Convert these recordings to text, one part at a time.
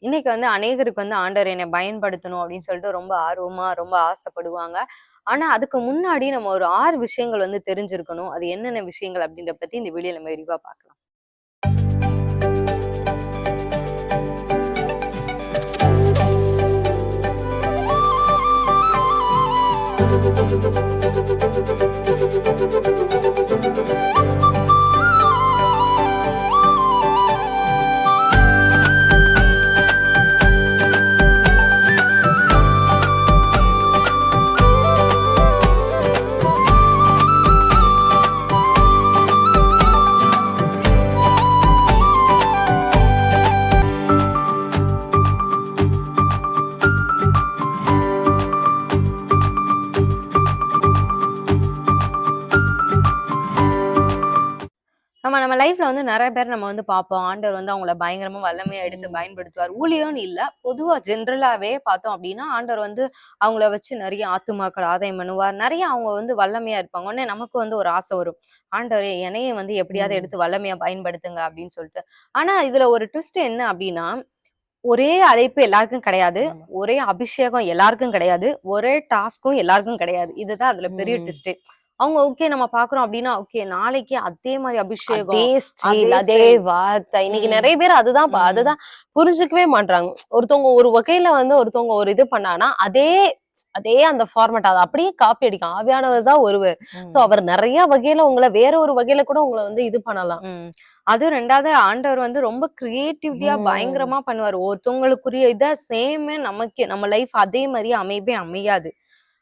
இன்னைக்கு வந்து அநேகருக்கு வந்து ஆண்டவர் என்னை பயன்படுத்தணும் அப்படின்னு சொல்லிட்டு ரொம்ப ஆர்வமா ரொம்ப ஆசைப்படுவாங்க. ஆனா அதுக்கு முன்னாடி நம்ம ஒரு ஆறு விஷயங்கள் வந்து தெரிஞ்சிருக்கணும். அது என்னென்ன விஷயங்கள் அப்படின்ற பத்தி இந்த வீடியோ நம்ம விரிவா பார்க்கலாம். நம்ம நம்ம லைஃப்ல வந்து நிறைய பேர் நம்ம வந்து பார்ப்போம். ஆண்டவர் வந்து அவங்கள பயங்கரமா வல்லமையா எடுத்து. பயன்படுத்துவார். ஊழியம்னு இல்ல பொதுவா ஜென்ரலாவே பார்த்தோம் அப்படின்னா ஆண்டவர் வந்து அவங்கள வச்சு நிறைய ஆத்துமாக்கள் ஆதாயம் பண்ணுவார். நிறைய அவங்க வந்து வல்லமையா இருப்பாங்க. உடனே நமக்கு வந்து ஒரு ஆசை வரும். ஆண்டவரே என்னையே வந்து எப்படியாவது. எடுத்து வல்லமையா பயன்படுத்துங்க அப்படின்னு சொல்லிட்டு. ஆனா இதுல ஒரு ட்விஸ்ட் என்ன அப்படின்னா ஒரே அழைப்பு எல்லாருக்கும் கிடையாது. ஒரே அபிஷேகம் எல்லாருக்கும் கிடையாது. ஒரே டாஸ்க்கும் எல்லாருக்கும் கிடையாது. இதுதான் அதுல பெரிய. ட்விஸ்டே அவங்க ஓகே நம்ம பாக்குறோம் அப்படின்னா ஓகே நாளைக்கு அதே மாதிரி அபிஷேகம் அதே ஸ்டைல் அதே. வார்த்தை இன்னைக்கு. நிறைய பேர் அதுதான். அதுதான் புரிஞ்சுக்கவே மாட்றாங்க ஒருத்தவங்க ஒரு வகையில வந்து ஒருத்தவங்க ஒரு இது பண்ணானா அதே அதே அந்த ஃபார்மேட் அதை அப்படியே காப்பி அடிக்கும் ஆவியானவர் தான் ஒருவர் சோ அவர் நிறைய வகையில உங்களை வேற ஒரு வகையில கூட உங்களை வந்து இது பண்ணலாம். அது ரெண்டாவது ஆண்டவர் வந்து ரொம்ப கிரியேட்டிவிட்டியா. பயங்கரமா பண்ணுவார் ஒருத்தவங்களுக்குரிய இத சேமே நமக்கு நம்ம லைஃப் அதே மாதிரியே அமையவே அமையாது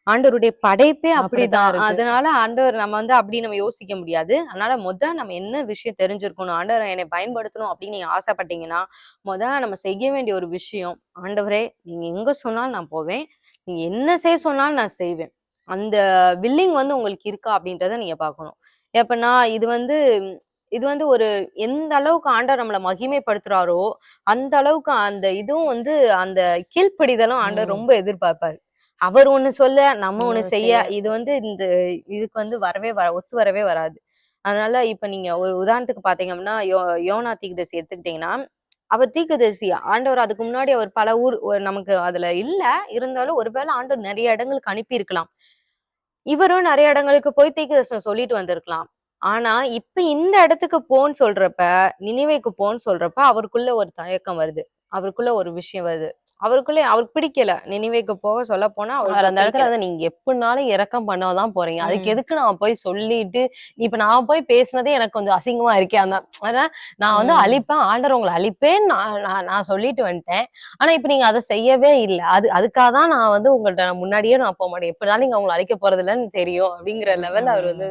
ஆண்டவருடைய படைப்பே அப்படிதான். அதனால ஆண்டவர் நம்ம வந்து அப்படி நம்ம யோசிக்க முடியாது. அதனால முத நம்ம என்ன விஷயம் தெரிஞ்சிருக்கணும் ஆண்டவர் என்னை பயன்படுத்தணும் அப்படின்னு நீங்க ஆசைப்பட்டீங்கன்னா முத நம்ம செய்ய வேண்டிய ஒரு விஷயம் ஆண்டவரே நீங்க எங்க சொன்னாலும் நான் போவேன். நீங்க என்ன செய்ய சொன்னாலும் நான் செய்வேன். அந்த வில்லிங் வந்து உங்களுக்கு இருக்கா அப்படின்றத நீங்க பார்க்கணும். எப்பன்னா இது வந்து இது வந்து ஒரு எந்த அளவுக்கு ஆண்டவர் நம்மளை மகிமைப்படுத்துறாரோ அந்த அளவுக்கு அந்த இதுவும் வந்து அந்த கீழ்ப்படிதலும் ஆண்டவர். ரொம்ப எதிர்பார்ப்பாரு. அவர் ஒண்ணு சொல்ல நம்ம ஒண்ணு செய்ய. இது வந்து இந்த இதுக்கு வந்து வரவே வர ஒத்து வரவே வராது. அதனால இப்ப நீங்க ஒரு உதாரணத்துக்கு பாத்தீங்க அப்படின்னா யோ யோனா தீர்க்கதரிசி எடுத்துக்கிட்டீங்கன்னா அவர் தீர்க்கதரிசி ஆண்டவர் அதுக்கு முன்னாடி அவர் பல ஊர் நமக்கு அதுல இல்ல. இருந்தாலும் ஒருவேளை ஆண்டவர் நிறைய இடங்களுக்கு அனுப்பி இருக்கலாம் இவரும் நிறைய இடங்களுக்கு போய் தீர்க்கதரிசனம் சொல்லிட்டு வந்திருக்கலாம். ஆனா இப்ப இந்த இடத்துக்கு போன்னு சொல்றப்ப நினைவைக்கு போன்னு சொல்றப்ப அவருக்குள்ள ஒரு தயக்கம் வருது. அவருக்குள்ள ஒரு விஷயம் வருது. அவருக்குள்ள அவருக்கு பிடிக்கல. நினைவைக்கு போக சொல்ல போனா அவர் அந்த இடத்துல. வந்து நீங்க எப்படினாலும் இறக்கம் பண்ணதான் போறீங்க. அதுக்கு. எதுக்கு நான் போய் சொல்லிட்டு இப்ப நான் போய் பேசுனதே எனக்கு கொஞ்சம் அசிங்கமா இருக்கே. அந்த ஆனா நான் வந்து. அழிப்பேன். ஆண்டர் உங்களை அழிப்பேன்னு நான் நான் சொல்லிட்டு வந்துட்டேன். ஆனா இப்ப நீங்க அதை செய்யவே இல்லை. அது அதுக்காக தான் நான் வந்து உங்கள்ட்ட முன்னாடியே நான் போக மாட்டேன். எப்படினாலும் நீங்க அவங்களை அழிக்க போறது இல்லைன்னு தெரியும் அப்படிங்கிற லெவல் அவர் வந்து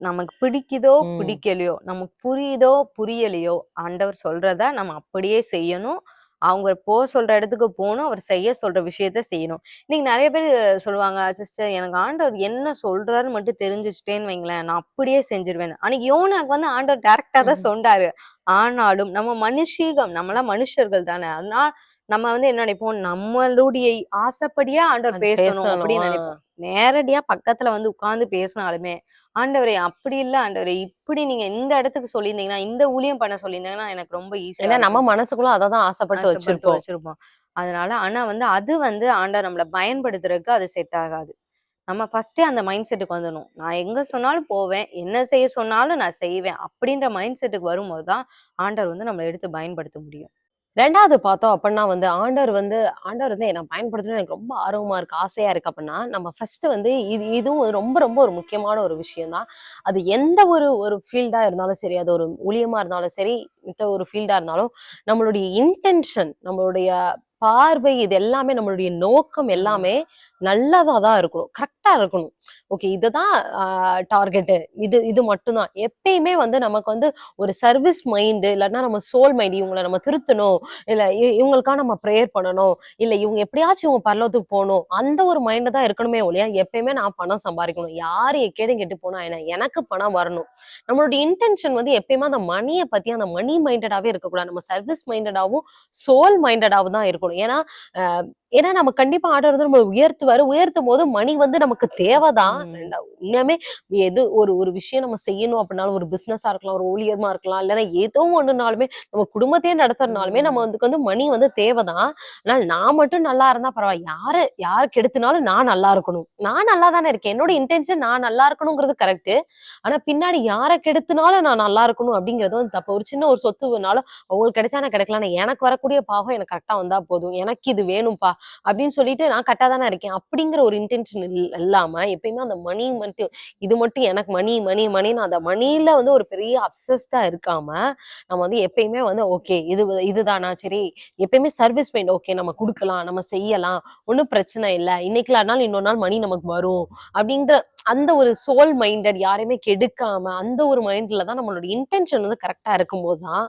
நமக்கு பிடிக்குதோ. பிடிக்கலையோ நமக்கு புரியுதோ புரியலையோ ஆண்டவர் சொல்றத நம்ம அப்படியே செய்யணும். அவங்க போ சொல்ற இடத்துக்கு போகணும் அவர் செய்ய சொல்ற விஷயத்த செய்யணும். இன்னைக்கு நிறைய பேர் சொல்லுவாங்க சிஸ்டர் எனக்கு ஆண்டவர் என்ன சொல்றாருன்னு மட்டும் தெரிஞ்சுச்சிட்டேன்னு வைங்களேன் நான் அப்படியே செஞ்சிருவேன். அன்னைக்கு யோனாக்கு வந்து ஆண்டவர் டைரக்டா தான். சொன்னாரு. ஆனாலும் நம்ம மனுஷீகம் நம்மளாம் மனுஷர்கள் தானே. அதனால நம்ம வந்து என்ன நினைப்போம்? நம்மளுடைய ஆசைப்படியே ஆண்டவர் பேசணும் அப்படின்னு. நினைப்போம். நேரடியா பக்கத்துல வந்து உட்கார்ந்து பேசினாலுமே ஆண்டவரே அப்படி இல்ல ஆண்டவரே இப்படி நீங்க இந்த இடத்துக்கு சொல்லியிருந்தீங்கன்னா இந்த ஊழியம் பண்ண சொல்லியிருந்தீங்கன்னா எனக்கு ரொம்ப ஈஸியா நம்ம மனசுக்குள்ள அதை தான் ஆசைப்பட்டு ஆசைப்பட்டு வச்சிருப்போம். வச்சிருப்போம். அதனால ஆனா வந்து அது வந்து ஆண்டவர் நம்மள பயன்படுத்துறதுக்கு அது செட் ஆகாது. நம்ம ஃபர்ஸ்டே அந்த மைண்ட் செட்டுக்கு வந்துடணும். நான் எங்க சொன்னாலும் போவேன் என்ன செய்ய சொன்னாலும் நான் செய்வேன் அப்படின்ற மைண்ட் செட்டுக்கு வரும்போது தான் ஆண்டவர் வந்து நம்மளை எடுத்து பயன்படுத்த முடியும். ரெண்டாவது பார்த்தோம் அப்படின்னா வந்து ஆண்டவர் வந்து ஆண்டவர் வந்து நான் பயன்படுத்தணும் எனக்கு ரொம்ப ஆர்வமா இருக்கு ஆசையா இருக்கு அப்படின்னா நம்ம ஃபர்ஸ்ட் வந்து இது இதுவும் ரொம்ப ரொம்ப ஒரு முக்கியமான ஒரு விஷயம் தான் அது எந்த ஒரு ஒரு ஃபீல்டா இருந்தாலும் சரி அது ஒரு ஊழியமா இருந்தாலும் சரி மித்த ஒரு ஃபீல்டா இருந்தாலும் நம்மளுடைய இன்டென்ஷன் நம்மளுடைய பார்வை இது எல்லாமே நம்மளுடைய நோக்கம் எல்லாமே நல்லதா தான் இருக்கணும். கரெக்டா இருக்கணும். ஓகே இதுதான் டார்கெட்டு இது இது மட்டும்தான். எப்பயுமே வந்து நமக்கு வந்து ஒரு சர்வீஸ் மைண்டு இல்லைன்னா நம்ம சோல் மைண்ட் இவங்களை நம்ம திருத்தணும். இல்லை இ- இவங்களுக்காக நம்ம ப்ரேயர் பண்ணணும். இல்லை இவங்க எப்படியாச்சும் இவங்க பரலோத்துக்கு போகணும். அந்த ஒரு மைண்டை தான் இருக்கணுமே ஒழியா எப்பயுமே நான் பணம் சம்பாதிக்கணும். யார் கேடும் கெட்டு போனா என்ன? எனக்கு பணம் வரணும். நம்மளுடைய இன்டென்ஷன் வந்து எப்பயுமே அந்த மணியை பத்தி அந்த மணி மைண்டடாவே இருக்கக்கூடாது. நம்ம சர்வீஸ் மைண்டடாவும் சோல் மைண்டடாவும் தான் இருக்கணும். ஏன்னா அஹ், ஏன்னா நம்ம கண்டிப்பா ஆண்டவர் வந்து நம்ம உயர்த்துவாரு. உயர்த்தும் போது மணி வந்து நமக்கு தேவைதான். ம். ரெண்டா- உண்மையாமே எது ஒரு ஒரு விஷயம் நம்ம செய்யணும் அப்படின்னாலும் ஒரு பிசினஸா இருக்கலாம் ஒரு ஊழியமா இருக்கலாம் இல்லைன்னா ஏதோ ஒண்ணுனாலுமே நம்ம குடும்பத்தையே நடத்துறதுனாலுமே நம்ம. வந்து வந்து மணி வந்து தேவைதான். ஆனால் நான் மட்டும் நல்லா இருந்தா பரவாயில்ல. யாரு யாரு கெடுத்தினாலும் நான் நல்லா இருக்கணும். நான் நல்லா தானே இருக்கேன். என்னோட இன்டென்ஷன் நான் நல்லா இருக்கணுங்கிறது கரெக்ட் ஆனா பின்னாடி யாரை கெடுத்தினாலும் நான் நல்லா இருக்கணும் அப்படிங்கிறது வந்து தப்பு. ஒரு சின்ன ஒரு சொத்து வேணாலும் அவங்களுக்கு கிடைச்சா நான் கிடைக்கலாம் எனக்கு வரக்கூடிய பாகம் எனக்கு கரெக்டா வந்தா போதும். எனக்கு இது வேணும்பா. அப்படின்னு சொல்லிட்டு நான் கரெக்டா தானே இருக்கேன் அப்படிங்கிற ஒரு இன்டென்ஷன் இல்லாம எப்பயுமே அந்த மணி மட்டும் இது மட்டும் எனக்கு மணி மணி மணின்னு அந்த மணியில வந்து ஒரு பெரிய அப்சஸ்டா இருக்காம நம்ம வந்து எப்பயுமே வந்து ஓகே இது இதுதானா சரி எப்பயுமே சர்வீஸ் மைண்ட் ஓகே நம்ம கொடுக்கலாம் நம்ம செய்யலாம் ஒன்றும் பிரச்சனை இல்லை இன்னைக்குலாம் நாள் இன்னொரு நாள் மணி நமக்கு வரும் அப்படிங்கிற அந்த ஒரு சோல் மைண்டட் யாரையுமே கெடுக்காம அந்த ஒரு மைண்ட்ல தான் நம்மளோட இன்டென்ஷன் வந்து கரெக்டா இருக்கும்போது தான்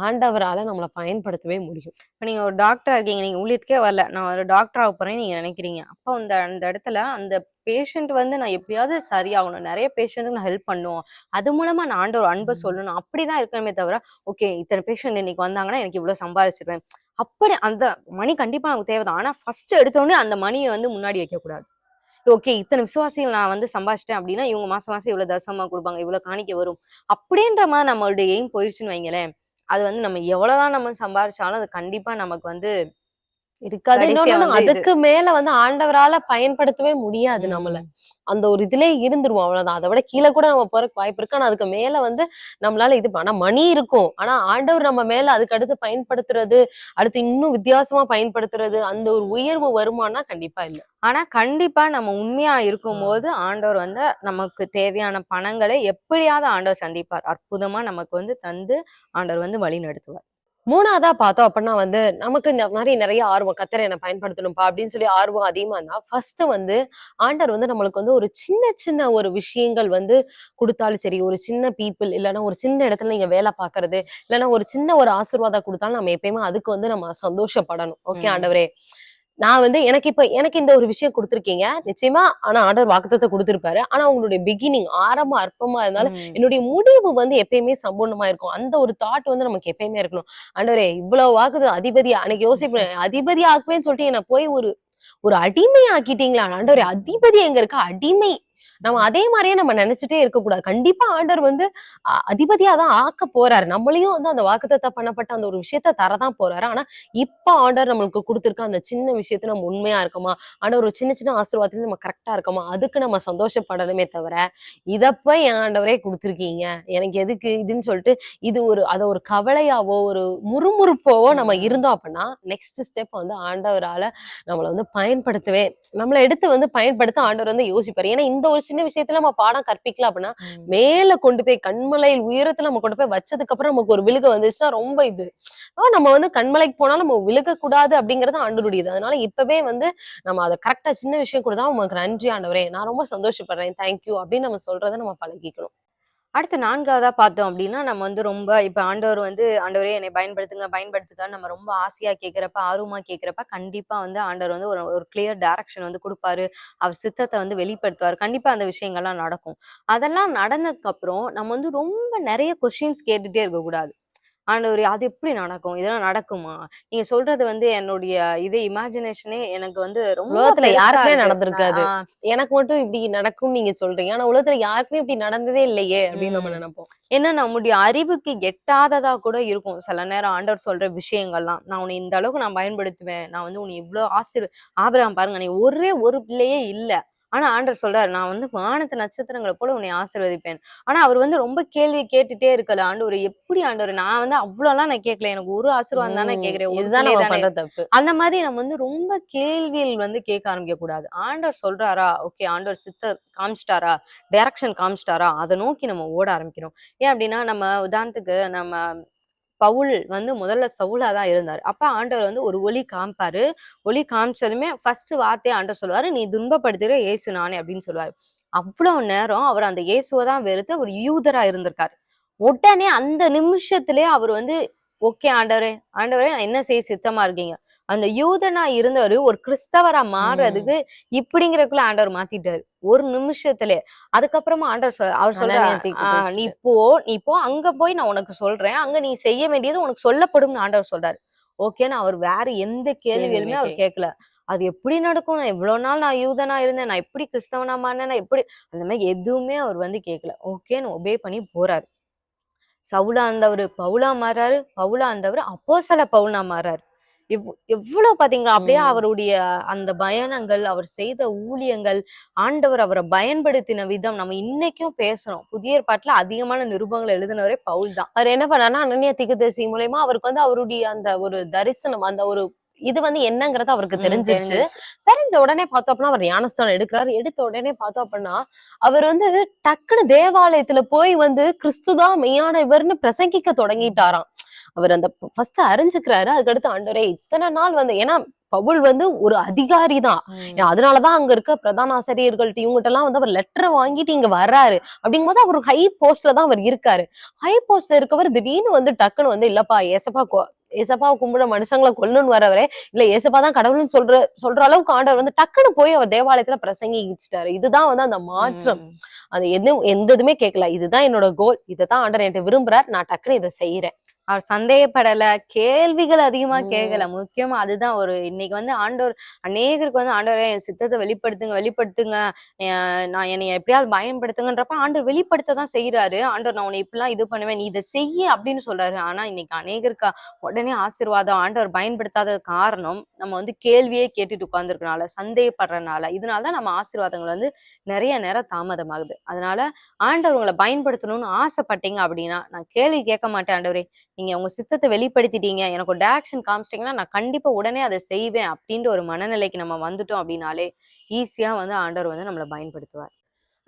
ஆண்டவரால நம்மளை பயன்படுத்தவே முடியும் இப்போ நீங்க ஒரு டாக்டர் இருக்கீங்க. நீங்க ஊழியத்துக்கே வரல. நான் ஒரு டாக்டர் ஆகப் போறேன்னு நீங்க நினைக்கிறீங்க. அப்போ அந்த அந்த இடத்துல அந்த பேஷண்ட் வந்து நான் எப்படியாவது சரியாகணும். நிறைய பேஷண்ட்க்கு நான் ஹெல்ப் பண்ணணும். அது மூலமா நான் ஆண்டவர் அன்ப ம். சொல்லணும். அப்படிதான் இருக்கணுமே தவிர, ஓகே இத்தனை பேஷண்ட் இன்னைக்கு வந்தாங்கன்னா எனக்கு இவ்வளவு சம்பாதிச்சிருவேன். அப்படி அந்த மணி கண்டிப்பா நமக்கு தேவைதான். ஆனா ஃபர்ஸ்ட் எடுத்த உடனே அந்த மணிய வந்து முன்னாடி வைக்கக்கூடாது. ஓகே இத்தனை விசுவாசிகள் நான் வந்து சம்பாதிச்சிட்டேன் அப்படின்னா, இவங்க மாசம் மாசம் இவ்வளவு தசமமா குடுப்பாங்க. இவ்வளவு காணிக்கை வரும். அப்படின்ற மாதிரி நம்மளுடைய எய்ம் போயிருச்சுன்னு வைங்களேன், அது வந்து நம்ம எவ்வளவுதான் நம்ம சம்பாரிச்சாலும் அது கண்டிப்பா நமக்கு வந்து இருக்காது. இன்னொன்னு அதுக்கு மேல வந்து ஆண்டவரால பயன்படுத்தவே முடியாது நம்மள. அந்த ஒரு இதுலயே இருந்துருவோம். அவ்வளவுதான். அதை விட கீழே கூட நம்ம போறதுக்கு வாய்ப்பு இருக்கு. ஆனா அதுக்கு மேல வந்து நம்மளால இது ஆனா மணி இருக்கும். ஆனா ஆண்டவர் நம்ம மேல அதுக்கு அடுத்து பயன்படுத்துறது அடுத்து இன்னும் வித்தியாசமா பயன்படுத்துறது அந்த ஒரு உயர்வு வருமானா கண்டிப்பா இல்ல. ஆனா கண்டிப்பா நம்ம உண்மையா இருக்கும்போது ஆண்டவர் வந்து நமக்கு தேவையான பணங்களை எப்படியாவது ஆண்டவர் சந்திப்பார். அற்புதமா நமக்கு வந்து தந்து ஆண்டவர் வந்து வழி நடத்துவார். மூணாவதா பார்த்தோம் அப்படின்னா வந்து நமக்கு இந்த மாதிரி நிறைய ஆர்வம் கத்தரை என்ன பயன்படுத்தணும்ப்பா அப்படின்னு சொல்லி ஆர்வம் அதிகமா இருந்தா ஃபர்ஸ்ட் வந்து ஆண்டவர் வந்து நம்மளுக்கு வந்து ஒரு சின்ன சின்ன ஒரு விஷயங்கள் வந்து கொடுத்தாலும் சரி ஒரு சின்ன பீப்புள் இல்லைன்னா ஒரு சின்ன இடத்துல நீங்க வேலை பார்க்கறது இல்லைன்னா ஒரு சின்ன ஒரு ஆசீர்வாதம் கொடுத்தாலும் நம்ம எப்பயுமே அதுக்கு வந்து நம்ம சந்தோஷப்படணும் ஓகே. ஆண்டவரே நான் வந்து எனக்கு இப்ப எனக்கு இந்த ஒரு விஷயம் கொடுத்துருக்கீங்க. நிச்சயமா ஆனா ஆண்டவர் வாக்குத்தத்தை கொடுத்திருப்பாரு. ஆனா உங்களுடைய பிகினிங் ஆரம்ப அற்பமா இருந்தாலும். என்னுடைய முடிவு வந்து எப்பயுமே சம்பூர்ணமா இருக்கும். அந்த ஒரு தாட் வந்து நமக்கு எப்பயுமே இருக்கணும். ஆண்டவரே இவ்வளவு வாக்குது அதிபதி அன்னைக்கு யோசிப்பேன். அதிபதி ஆக்குவேன்னு சொல்லிட்டு என்ன போய் ஒரு ஒரு அடிமை ஆக்கிட்டீங்களா ஆண்டவரே அதிபதி எங்க இருக்கா? அடிமை. நம்ம அதே மாதிரியே நம்ம நினைச்சிட்டே இருக்க கூடாது கண்டிப்பா ஆண்டவர் வந்து அதிபதியா தான் ஆக்க போறாரு. நம்மளையும் வந்து அந்த வாக்குத்தத்த பண்ணப்பட்ட அந்த ஒரு விஷயத்த தரதான் போறாரு. ஆனா இப்ப ஆண்டவர் நம்மளுக்கு கொடுத்திருக்க அந்த சின்ன விஷயத்துல நம்ம உண்மையா இருக்கோமா? ஆண்டவர் ஒரு சின்ன சின்ன ஆசீர்வாதத்துல நம்ம கரெக்டா இருக்கோமா? அதுக்கு நம்ம சந்தோஷப்படணுமே தவிர இதப்ப என் ஆண்டவரே கொடுத்துருக்கீங்க. எனக்கு எதுக்கு? இதுன்னு சொல்லிட்டு இது ஒரு அத ஒரு கவலையாவோ ஒரு முறுமுறுப்போவோ நம்ம. இருந்தோம் அப்படின்னா நெக்ஸ்ட் ஸ்டெப் வந்து ஆண்டவரால நம்மள வந்து பயன்படுத்தவே நம்மள எடுத்து வந்து பயன்படுத்த ஆண்டவர் வந்து யோசிப்பாரு. ஏன்னா இந்த ஒரு சின்ன விஷயத்துல நம்ம பாடம் கற்பிக்கல அப்படின்னா. மேல கொண்டு போய் கண்மலையில் உயரத்துல நம்ம கொண்டு போய் வச்சதுக்கு அப்புறம் நமக்கு ஒரு விழுக வந்துச்சுன்னா ரொம்ப இது. நம்ம வந்து கண்மலைக்கு போனாலும் நம்ம விழுக கூடாது அப்படிங்கறது ஆண்டவருடையது அதனால இப்பவே வந்து நம்ம அதை கரெக்டா சின்ன விஷயம் கூட தான் உமக்கு நன்றி ஆண்டவரே. நான் ரொம்ப சந்தோஷப்படுறேன். தேங்க்யூ அப்படின்னு நம்ம சொல்றதை நம்ம பழகிக்கணும். அடுத்து நான்காவதா பார்த்தோம் அப்படின்னா, நம்ம வந்து ரொம்ப இப்ப ஆண்டவர் வந்து ஆண்டவரே என்னை பயன்படுத்துங்க, பயன்படுத்துக்கான்னு நம்ம ரொம்ப ஆசையா கேட்கிறப்ப, ஆர்வமா கேட்கிறப்ப, கண்டிப்பா வந்து ஆண்டவர் வந்து ஒரு ஒரு கிளியர் டைரக்ஷன் வந்து கொடுப்பாரு அவர் சித்தத்தை வந்து வெளிப்படுத்துவார் கண்டிப்பா அந்த விஷயங்கள்லாம் நடக்கும். அதெல்லாம் நடந்ததுக்கு அப்புறம் நம்ம வந்து ரொம்ப நிறைய கொஸ்டின்ஸ் கேட்டுட்டே இருக்கக்கூடாது. ஆண்டவரே அது எப்படி நடக்கும்? இதெல்லாம் நடக்குமா? நீங்க சொல்றது வந்து என்னுடைய இது இமேஜினேஷனே எனக்கு வந்து ரொம்ப உலகத்துல யாருக்குமே. நடந்திருக்காது. எனக்கு மட்டும் இப்படி நடக்கும்னு நீங்க சொல்றீங்க ஆனா உலகத்துல யாருக்குமே இப்படி நடந்ததே இல்லையே அப்படின்னு நம்ம. நினைப்போம் ஏன்னா நம்முடைய அறிவுக்கு எட்டாததா கூட இருக்கும். சில நேரம் ஆண்டவர் சொல்ற விஷயங்கள்லாம். நான் உன்னை இந்த அளவுக்கு நான் பயன்படுத்துவேன். நான் வந்து உன்னை இவ்ளோ ஆசீர் ஆபிரகாம் பாருங்க நீ ஒரே ஒரு பிள்ளையே இல்ல. ஆனா ஆண்டவர் சொல்றாரு, நான் வந்து வானத்து நட்சத்திரங்கள போல உன்னை ஆசீர்வதிப்பேன். ஆனா அவர் வந்து ரொம்ப கேள்வி கேட்டுட்டே இருக்கல. ஆண்டவரே எப்படி ஆண்டவரே நான் வந்து அவ்வளோலாம் நான் கேட்கல. எனக்கு ஒரு ஆசீர்வாதம் தானே கேட்கிறேன். இதுதான் தப்பு அந்த மாதிரி நம்ம வந்து ரொம்ப கேள்விகள் வந்து கேட்க ஆரம்பிக்க கூடாது. ஆண்டவர் சொல்றாரா, ஓகே ஆண்டவர் சித்த காமிச்சிட்டாரா, டைரக்ஷன் காமிச்சிட்டாரா, அத நோக்கி நம்ம ஓட ஆரம்பிக்கணும். ஏன் அப்படின்னா, நம்ம உதாரணத்துக்கு நம்ம பவுல் வந்து முதல்ல சவுலா தான் இருந்தார் அப்ப ஆண்டவர் வந்து ஒரு ஒலி காமிப்பாரு. ஒலி காமிச்சதுமே ஃபர்ஸ்ட் வார்த்தையை ஆண்டவர் சொல்லுவாரு, "நீ துன்பப்படுத்துகிற ஏசு நானே" அப்படின்னு சொல்லுவாரு. அவ்வளவு நேரம் அவர் அந்த இயேசுவை தான் வெறுத்து ஒரு யூதரா இருந்திருக்காரு. உடனே அந்த நிமிஷத்திலே அவர் வந்து, "ஓகே ஆண்டவரே, ஆண்டவரே நான் என்ன செய்ய சித்தமா இருக்கீங்க?" அந்த யூதனா இருந்தவரு ஒரு கிறிஸ்தவரா மாறுறதுக்கு இப்படிங்கிறதுக்குள்ள ஆண்டவர் மாத்திட்டாரு. ஒரு நிமிஷத்திலே. அதுக்கப்புறமா ஆண்டவர் சொ அவர் சொல்றார், அனனியா தீர்க்க "ஆ நீ போ, நீ போ அங்க போய் நான் உனக்கு சொல்றேன். அங்க நீ செய்ய வேண்டியது உனக்கு சொல்லப்படும்னு ஆண்டவர் சொல்றாரு. ஓகேன்னு அவர் வேற எந்த கேள்விகளுமே அவர் கேட்கல. அது எப்படி நடக்கும் நான் இவ்வளவு நாள் நான் யூதனா இருந்தேன் நான் எப்படி கிறிஸ்தவனா மாறினேன் எப்படி அந்த மாதிரி எதுவுமே அவர் வந்து கேட்கல ஓகேன்னு ஒபே பண்ணி போறாரு சவுலா இருந்தவர் பவுலா மாறாரு பவுலா இருந்தவர் அப்போஸ்தல பவுலா மாறாரு எவ்- எவ்வளவு பாத்தீங்களா அப்படியே. அவருடைய அந்த பயணங்கள் அவர் செய்த ஊழியங்கள் ஆண்டவர் அவரை பயன்படுத்தின விதம் நம்ம இன்னைக்கும் பேசணும் புதிய ஏற்பாட்டுல அதிகமான நிருபங்கள் எழுதினவரே பவுல் தான். அவர் என்ன பண்ணாருன்னா அனன்யா திகுதேசி மூலயமா அவருக்கு வந்து அவருடைய அந்த ஒரு தரிசனம் அந்த ஒரு இது வந்து என்னங்கிறது அவருக்கு தெரிஞ்சிருச்சு. தெரிஞ்ச உடனே பார்த்தோம் அப்படின்னா அவர் ஞானஸ்தானம் எடுக்கிறாரு. எடுத்த உடனே பார்த்தோம் அப்படின்னா அவர் வந்து டக்குனு தேவாலயத்துல போய் வந்து கிறிஸ்துதான் மெய்யான இவர்னு பிரசங்கிக்க தொடங்கிட்டாராம். அவர் அந்த ஃபர்ஸ்ட் அறிஞ்சுக்கிறாரு. அதுக்கடுத்து ஆண்டவரே இத்தனை நாள் வந்து ஏன்னா பவுல் வந்து ஒரு அதிகாரி தான். அதனாலதான் அங்க இருக்க பிரதான ஆசிரியர்கள்ட்ட இவங்ககிட்ட எல்லாம் வந்து அவர் லெட்டர் வாங்கிட்டு இங்க வர்றாரு. அப்படிங்கும்போது அவர் ஹை போஸ்ட்ல தான் அவர் இருக்காரு. ஹை போஸ்ட்ல இருக்கவர் திடீர்னு வந்து டக்குன்னு வந்து இல்லப்பா ஏசப்பா கொ- ஏசப்பா கும்பிட மனுஷங்களை கொல்லணும்னு வரவரே இல்ல ஏசப்பா தான் கடவுள்னு சொல்ற சொல்ற அளவுக்கு ஆண்டவர் வந்து டக்குன்னு போய் அவர் தேவாலயத்துல பிரசங்கிச்சிட்டாரு. இதுதான் வந்து அந்த மாற்றம். அது எதுவும் எந்த இதுவுமே கேட்கல. இதுதான் என்னோட கோல் இதைதான் ஆண்டவர் என்கிட்ட விரும்புறார். நான் டக்குன்னு இதை செய்யறேன் அவர் சந்தேகப்படல. கேள்விகள் அதிகமா. கேட்கல முக்கியமா அதுதான் ஒரு இன்னைக்கு வந்து ஆண்டவர் அநேகருக்கு வந்து ஆண்டவரே என் சித்தத்தை வெளிப்படுத்துங்க வெளிப்படுத்துங்க. நான் என்னை எப்படியாவது பயன்படுத்துங்கன்றப்ப ஆண்டவர் வெளிப்படுத்த தான் செய்யறாரு ஆண்டவர் நான் உன்னை இப்படிலாம் இது பண்ணுவேன் நீ இதை செய்ய அப்படின்னு சொல்றாரு. ஆனா இன்னைக்கு அநேகருக்கு உடனே ஆசீர்வாதம் ஆண்டவர் பயன்படுத்தாத காரணம் நம்ம வந்து கேள்வியே கேட்டுட்டு உட்கார்ந்துருக்கனால சந்தேகப்படுறதுனால இதனாலதான் நம்ம ஆசீர்வாதங்கள் வந்து நிறைய நேரம் தாமதமாகுது. அதனால ஆண்டவர் உங்களை பயன்படுத்தணும்னு ஆசைப்பட்டீங்க அப்படின்னா நான் கேள்வி கேட்க மாட்டேன் ஆண்டவரே. நீங்க உங்க சித்தத்தை வெளிப்படுத்திட்டீங்க எனக்கு ஒரு டேரக்ஷன் காமிச்சிட்டீங்கன்னா நான் கண்டிப்பா உடனே அதை செய்வேன் அப்படின்ற ஒரு மனநிலைக்கு நம்ம வந்துட்டோம் அப்படின்னாலே ஈஸியா வந்து ஆண்டவர் வந்து நம்மளை பயன்படுத்துவார்.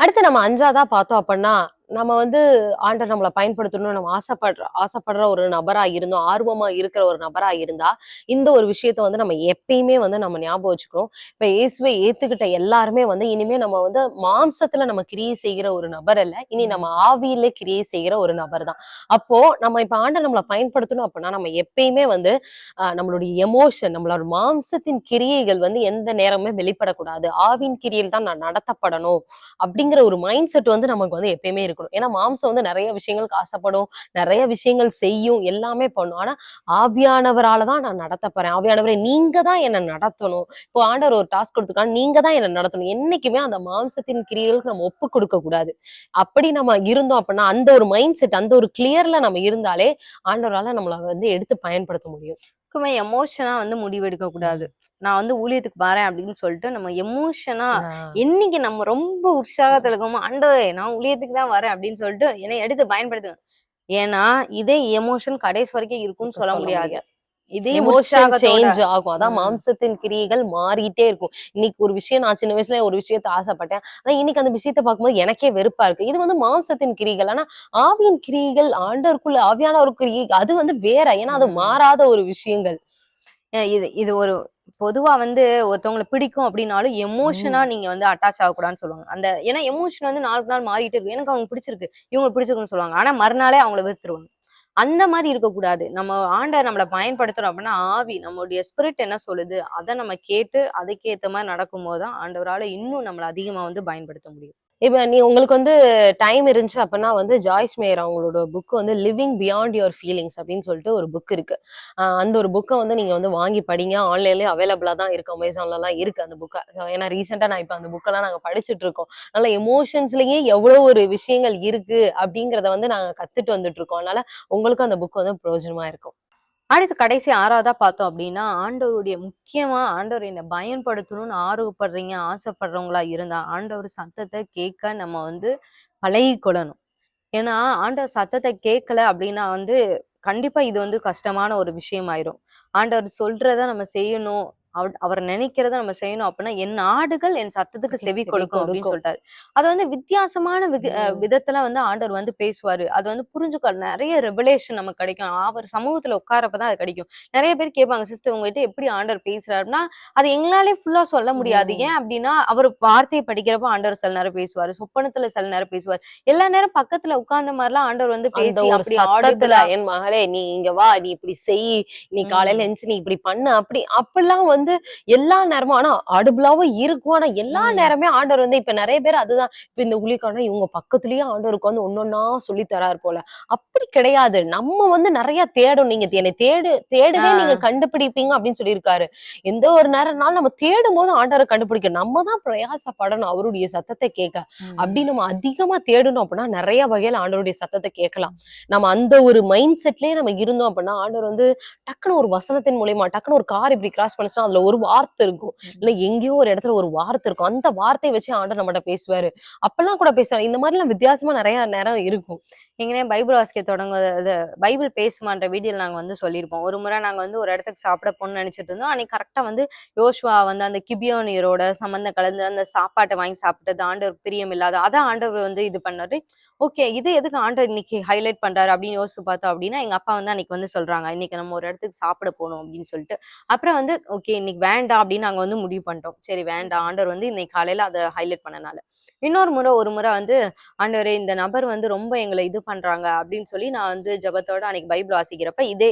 அடுத்து நம்ம அஞ்சாவதா பார்த்தோம் அப்படின்னா நம்ம வந்து ஆண்டர் நம்மளை பயன்படுத்தணும்னு நம்ம ஆசைப்படுற ஆசைப்படுற ஒரு நபராக இருந்தோம் ஆர்வமாக இருக்கிற ஒரு நபராக இருந்தா இந்த ஒரு விஷயத்த வந்து நம்ம எப்பயுமே வந்து நம்ம ஞாபகம் வச்சுக்கணும். இப்போ இயேசுவை ஏத்துக்கிட்ட எல்லாருமே வந்து இனிமே நம்ம வந்து மாம்சத்துல நம்ம கிரியை செய்கிற ஒரு நபர் அல்ல. இனி நம்ம ஆவியில கிரியை செய்கிற ஒரு நபர் தான். அப்போ நம்ம இப்போ ஆண்டர் நம்மளை பயன்படுத்தணும் அப்படின்னா நம்ம எப்பயுமே வந்து ஆஹ், நம்மளுடைய எமோஷன் நம்மளோட மாம்சத்தின் கிரியைகள் வந்து எந்த நேரமுமே வெளிப்படக்கூடாது. ஆவின் கிரியையில் தான் நான் நடத்தப்படணும் அப்படிங்கிற ஒரு மைண்ட் செட் வந்து நமக்கு வந்து எப்பயுமே இருக்கும். இருக்கணும். ஏன்னா மாம்சம் வந்து நிறைய விஷயங்களுக்கு ஆசைப்படும் நிறைய விஷயங்கள் செய்யும் எல்லாமே பண்ணும். ஆனா ஆவியானவரால தான் நான் நடத்த போறேன் நீங்க தான் என்ன நடத்தணும். இப்போ ஆண்டவர் ஒரு டாஸ்க் கொடுத்துருக்காங்க நீங்க தான் என்ன நடத்தணும். என்னைக்குமே அந்த மாம்சத்தின் கிரியர்களுக்கு நம்ம ஒப்பு கொடுக்க கூடாது. அப்படி நம்ம இருந்தோம் அப்படின்னா அந்த ஒரு மைண்ட் செட் அந்த ஒரு கிளியர்ல நம்ம இருந்தாலே ஆண்டவரால நம்மளை வந்து எடுத்து பயன்படுத்த முடியும். எப்பவுமே எமோஷனா வந்து முடிவெடுக்க கூடாது. நான் வந்து ஊழியத்துக்கு வரேன் அப்படின்னு சொல்லிட்டு நம்ம எமோஷனா என்னைக்கு நம்ம ரொம்ப உற்சாகத்துல இருக்கோமோ ஆண்டவரே நான் ஊழியத்துக்கு தான் வரேன் அப்படின்னு சொல்லிட்டு என்னை எடுத்து பயன்படுத்துங்க ஏன்னா இதே எமோஷன் கடைசி வரைக்கும் இருக்கும்னு சொல்ல முடியாது. இதே உற்சாகத்தோட சேஞ்ச் ஆகும். அதான். மாம்சத்தின் கிரியைகள் மாறிட்டே இருக்கும். இன்னைக்கு ஒரு விஷயம் நான் சின்ன வயசுல ஒரு விஷயத்த ஆசைப்பட்டேன். ஆனா இன்னைக்கு அந்த விஷயத்த பார்க்கும்போது எனக்கே வெறுப்பா இருக்கு. இது வந்து மாம்சத்தின் கிரிகள். ஆனா ஆவியின் கிரிகள் ஆண்டவருக்குள்ள ஆவியான ஒரு கிரியை அது வந்து வேற. ஏன்னா அது. மாறாத ஒரு விஷயங்கள். இது இது ஒரு பொதுவா வந்து ஒருத்தவங்களை பிடிக்கும் அப்படின்னாலும் எமோஷனா நீங்க வந்து அட்டாச் ஆகக்கூடாதுன்னு சொல்லுவாங்க. அந்த ஏன்னா எமோஷன் வந்து நாளுக்கு நாள் மாறிட்டே இருக்கு. எனக்கு அவங்க பிடிச்சிருக்கு. இவங்களுக்கு பிடிச்சிருக்குன்னு சொல்லுவாங்க. ஆனா மறுநாளே அவங்கள வெறுத்துருவாங்க. அந்த மாதிரி இருக்கக்கூடாது. நம்ம ஆண்டை நம்மளை பயன்படுத்துறோம் அப்படின்னா ஆவி நம்மளுடைய ஸ்பிரிட் என்ன சொல்லுது? அதை நம்ம கேட்டு அதுக்கேற்ற மாதிரி நடக்கும்போது தான் ஆண்டவரால இன்னும் நம்மளை அதிகமா வந்து பயன்படுத்த முடியும். இப்போ நீ உங்களுக்கு வந்து டைம் இருந்துச்சு அப்படின்னா வந்து ஜாய்ஸ் மேயர் அவங்களோட புக் வந்து லிவிங் பியாண்ட் யுவர் ஃபீலிங்ஸ் அப்படின்னு சொல்லிட்டு ஒரு புக் இருக்கு. அந்த ஒரு புக்கை வந்து நீங்க வந்து வாங்கி படிங்க. ஆன்லைன்லயே அவைலபிளா தான் இருக்கு. அமேசான்ல இருக்கு அந்த புக்கை ஏன்னா ரீசெண்டா நான் இப்ப அந்த புக்கெல்லாம் நாங்க படிச்சுட்டு இருக்கோம். நல்ல எமோஷன்ஸ்லயே எவ்வளவு ஒரு விஷயங்கள் இருக்கு அப்படிங்கறத வந்து நாங்க கத்துட்டு வந்துட்டு இருக்கோம். அதனால உங்களுக்கும் அந்த புக் வந்து பிரயோஜனமா இருக்கும். அடுத்து கடைசி ஆறாவதா பார்த்தோம் அப்படின்னா ஆண்டவருடைய முக்கியமா ஆண்டவர் என்னை பயன்படுத்தணும்னு ஆர்வப்படுறீங்க ஆசைப்படுறவங்களா இருந்தா ஆண்டவர் சத்தத்தை கேட்க நம்ம வந்து பழகிக்கொள்ளணும். ஏன்னா ஆண்டவர் சத்தத்தை கேட்கல அப்படின்னா வந்து கண்டிப்பா இது வந்து கஷ்டமான ஒரு விஷயம் ஆயிரும் ஆண்டவர் சொல்றத நம்ம செய்யணும் அவர் நினைக்கிறத நம்ம செய்யணும் அப்படின்னா என் ஆடுகள் என் சத்தத்துக்கு செவி கொடுக்கும் அப்படின்னு. சொல்லிட்டாரு அது வந்து வித்தியாசமான. விதத்துல வந்து ஆண்டவர் வந்து பேசுவாரு. அது வந்து புரிஞ்சுக்க நிறைய ரெவலேஷன் நமக்கு கிடைக்கும். அவர் சமூகத்துல உட்காரப்பதான் அது கிடைக்கும். நிறைய பேர் கேட்பாங்க சிஸ்டர் உங்ககிட்ட எப்படி ஆண்டவர் பேசுறாருன்னா அது எங்களாலே ஃபுல்லா சொல்ல முடியாது. ஏன் அப்படின்னா அவர் வார்த்தையை படிக்கிறப்ப ஆண்டவர் சில நேரம் பேசுவாரு. சொப்பனத்துல சில நேரம் பேசுவார். எல்லா நேரம் பக்கத்துல உட்கார்ந்த மாதிரிலாம் ஆண்டவர் வந்து பேசி அப்படி ஆடிபிளா என் மகளே நீ இங்க வா. நீ இப்படி செய். நீ. காலையில எழுந்துச்சு நீ இப்படி பண்ணு அப்படி அப்படிலாம் வந்து வந்து எல்லா நேரமும் ஆனா அடுபுலாவும் இருக்கும். ஆனா எல்லா. நேரமே ஆண்டவர் வந்து இப்ப நிறைய பேர் அதுதான். இப்ப இந்த ஊழியக்காரனா இவங்க பக்கத்துலயே ஆண்டவருக்கு வந்து ஒன்னொன்னா சொல்லி தராரு போல. அப்படி கிடையாது. நம்ம வந்து நிறைய தேடும். நீங்க என்னை தேடு தேடுவே ஆ. நீங்க கண்டுபிடிப்பீங்க அப்படின்னு சொல்லியிருக்காரு. எந்த ஒரு நேரம்னாலும் நம்ம தேடும் போது ஆண்டவரை கண்டுபிடிக்க நம்ம தான் பிரயாசப்படணும் அவருடைய சத்தத்தை கேட்க. அப்படி நம்ம அதிகமா தேடணும் அப்படின்னா நிறைய வகையில ஆண்டவருடைய சத்தத்தை கேட்கலாம். நம்ம அந்த ஒரு மைண்ட் செட்லயே நம்ம இருந்தோம் அப்படின்னா ஆண்டவர் வந்து டக்குன்னு ஒரு வசனத்தின் மூலியமா டக்குன்னு ஒரு கார் இப்படி கிராஸ் பண்ணுச்சுன்னா அதுல ஒரு வார்த்தை இருக்கும். இல்ல எங்கேயோ ஒரு இடத்துல ஒரு வார்த்தை இருக்கும். அந்த வார்த்தையை வச்சு ஆண்டவர் நம்மகிட்ட பேசுவாரு. அப்பெல்லாம் கூட பேசுவாரு. இந்த மாதிரி எல்லாம் வித்தியாசமா நிறைய நேரம் இருக்கும். எங்கனே பைபிள் வாசிக்க தொடங்குவது அது பைபிள் பேசுமான்ற வீடியோல நாங்க வந்து சொல்லியிருப்போம். ஒரு முறை நாங்க வந்து ஒரு இடத்துக்கு சாப்பிட போகணும்னு நினைச்சிட்டு இருந்தோம். அன்னைக்கு கரெக்டா வந்து யோசுவா வந்து அந்த கிபியோனியரோட சம்பந்தம் கலந்து அந்த சாப்பாட்டை வாங்கி சாப்பிட்டது. ஆண்டவர் பிரியம் இல்லாத அதான் ஆண்டவர் வந்து இது பண்ணாரு. ஓகே இது எதுக்கு ஆண்டவர் இன்னைக்கு ஹைலைட் பண்றாரு அப்படின்னு யோசிச்சு பார்த்தோம் அப்படின்னா எங்க அப்பா வந்து அன்னைக்கு வந்து சொல்றாங்க. இன்னைக்கு நம்ம ஒரு இடத்துக்கு சாப்பிட போகணும் அப்படின்னு சொல்லிட்டு. அப்புறம் வந்து ஓகே இன்னைக்கு வேண்டாம் அப்படின்னு நாங்க வந்து முடிவு பண்ணிட்டோம். சரி வேண்டாம். ஆண்டவர் வந்து இன்னைக்கு காலையில அதை ஹைலைட் பண்ணனால. இன்னொரு முறை ஒரு முறை வந்து ஆண்டவரே இந்த நபர் வந்து ரொம்ப எங்களை இது பண்றாங்க அப்படின்னு சொல்லி நான் வந்து ஜெபத்தோட அன்னைக்கு பைபிள் வாசிக்கிறப்ப இதே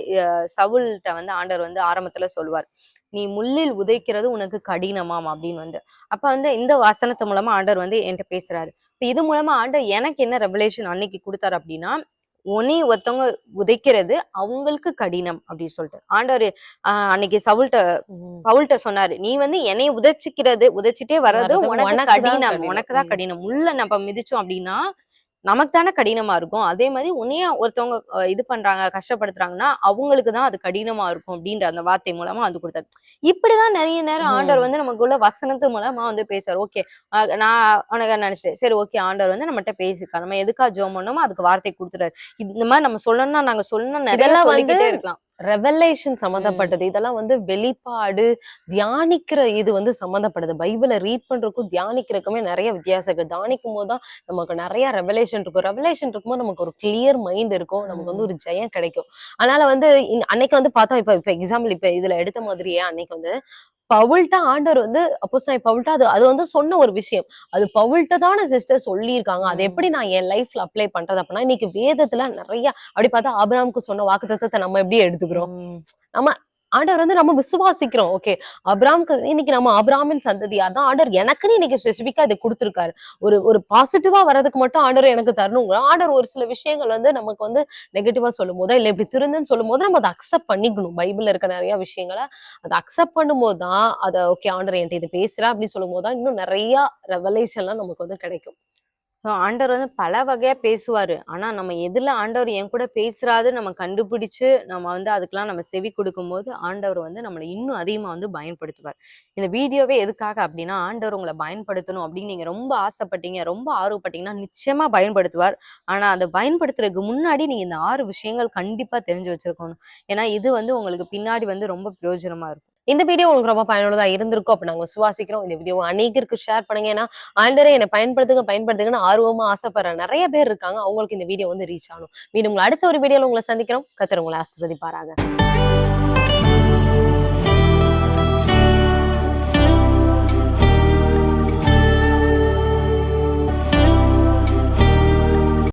சவுல்கிட்ட வந்து ஆண்டவர் வந்து ஆரம்பத்துல சொல்லுவார். நீ முள்ளில் உதைக்கிறது உனக்கு கடினமாம் அப்படின்னு வந்து. அப்ப வந்து இந்த வாசனத்து மூலமா ஆண்டவர் வந்து என்கிட்ட பேசுறாரு. இப்ப இது மூலமா ஆண்டவர் எனக்கு என்ன ரெவலேஷன் அன்னைக்கு கொடுத்தாரு அப்படின்னா உனி ஒருத்தவங்க உதைக்கிறது அவங்களுக்கு கடினம் அப்படின்னு சொல்லிட்டு ஆண்டவர் அன்னைக்கு சவுல்ட்ட பவுல்ட்ட சொன்னாரு நீ வந்து என்னைய உதைச்சிக்கிறது உதைச்சிட்டே வர்றது உனக்கு கடினம் கடினம். உனக்கு தான் ம். கடினம் உள்ள நம்ம மிதிச்சோம் அப்படின்னா நமக்கு தானே கடினமா இருக்கும். அதே மாதிரி உன்னைய ஒருத்தவங்க இது பண்றாங்க கஷ்டப்படுத்துறாங்கன்னா அவங்களுக்கு தான் அது கடினமா இருக்கும் அப்படின்ற அந்த வார்த்தை மூலமா வந்து கொடுத்தாரு. இப்படிதான் நிறைய நேரம். ஆண்டவர் வந்து நமக்குள்ள வசனத்து மூலமா வந்து பேசுறாரு ஓகே நான் உனக்கு நினைச்சிட்டேன். சரி ஓகே ஆண்டவர் வந்து நம்மகிட்ட பேசிக்கலாம். நம்ம எதுக்கா ஜோம் பண்ணோமோ அதுக்கு வார்த்தை கொடுத்துறாரு இந்த மாதிரி நம்ம சொல்லணும்னா நாங்க சொல்லணும் நிறைய வந்து இருக்கலாம். ரெவலேஷன் சம்மந்தப்பட்டது. இதெல்லாம் வந்து வெளிப்பாடு தியானிக்கிற இது வந்து சம்மந்தப்பட்டது. பைபிளை ரீட் பண்றதுக்கும் தியானிக்கிறதுக்குமே நிறைய வித்தியாசம் இருக்கு தியானிக்கும் போது தான் நமக்கு நிறைய ரெவலேஷன் இருக்கும். ரெவலேஷன் இருக்கும்போது நமக்கு ஒரு கிளியர் மைண்ட் இருக்கும். நமக்கு வந்து ஒரு ஜெயம் கிடைக்கும். அதனால வந்து அன்னைக்கு வந்து பார்த்தோம். இப்ப இப்ப எக்ஸாம்பிள் இப்ப இதுல எடுத்த மாதிரியே அன்னைக்கு வந்து பவுல்ட்ட ஆண்டவர் வந்து அப்போ பவுல்ட்ட அது அது வந்து சொன்ன ஒரு விஷயம். அது பவுல்ட்ட தானே சிஸ்டர் சொல்லியிருக்காங்க. அது. எப்படி நான் என் லைஃப்ல அப்ளை பண்றது அப்படின்னா இன்னைக்கு வேதத்துல நிறைய அப்படி பார்த்தா ஆபிரகாமுக்கு சொன்ன வாக்குத்தத்தத்தை நம்ம எப்படி எடுத்துக்கிறோம்? உம் ஆண்டவர் வந்து நம்ம விசுவாசிக்கிறோம். ஓகே அப்ராம்க்கு இன்னைக்கு நம்ம அப்ராமின் சந்ததி அதான் ஆண்டர் எனக்குன்னு இன்னைக்கு ஸ்பெசிபிக்கா இதை கொடுத்துருக்காரு. ஒரு ஒரு பாசிட்டிவா வர்றதுக்கு மட்டும் ஆண்டர் எனக்கு தரணுங்களா ஆண்டர் ஒரு சில விஷயங்கள் வந்து நமக்கு வந்து நெகட்டிவா சொல்லும் போதோ இல்ல இப்படி திருந்துன்னு சொல்லும் போது நம்ம அதை அக்செப்ட் பண்ணிக்கணும். பைபிள்ல இருக்க நிறைய விஷயங்களை அதை அக்செப்ட் பண்ணும்போது தான் அதை ஓகே ஆண்டர் என்கிட்ட இது பேசுறா அப்படின்னு சொல்லும் போது தான் இன்னும் நிறைய ரெவலேஷன்லாம் நமக்கு வந்து கிடைக்கும். ஆண்டவர் வந்து பல வகையா பேசுவாரு. ஆனா நம்ம எதுல ஆண்டவர் என் கூட பேசுறாது நம்ம கண்டுபிடிச்சு நம்ம வந்து அதுக்கெல்லாம் நம்ம செவி கொடுக்கும்போது ஆண்டவர் வந்து நம்மளை இன்னும் அதிகமா வந்து பயன்படுத்துவார். இந்த வீடியோவே எதுக்காக அப்படின்னா ஆண்டவர் உங்களை பயன்படுத்தணும் அப்படின்னு நீங்க ரொம்ப ஆசைப்பட்டீங்க ரொம்ப ஆர்வப்பட்டீங்கன்னா நிச்சயமா பயன்படுத்துவார். ஆனா அதை பயன்படுத்துறதுக்கு முன்னாடி நீங்க இந்த ஆறு விஷயங்கள் கண்டிப்பா தெரிஞ்சு வச்சிருக்கணும். ஏன்னா இது வந்து உங்களுக்கு பின்னாடி வந்து ரொம்ப பிரயோஜனமா இருக்கும். இந்த வீடியோ உங்களுக்கு ரொம்ப பயனுள்ளதா இருந்திருக்கும். அப்ப நாங்க விசுவாசிக்கிறோம் இந்த வீடியோ அநேகருக்கு ஷேர் பண்ணுங்க. ஏன்னா ஆண்டரே என்னை பயன்படுத்துங்க பயன்படுத்துங்கன்னு ஆர்வமா ஆசைப்படுற நிறைய பேர் இருக்காங்க. அவங்களுக்கு இந்த வீடியோ வந்து ரீச் ஆகணும். மீண்டும் உங்களை அடுத்த ஒரு வீடியோல உங்களை சந்திக்கிறோம். கத்தர் உங்களை ஆசிர்வதிப்பாராங்க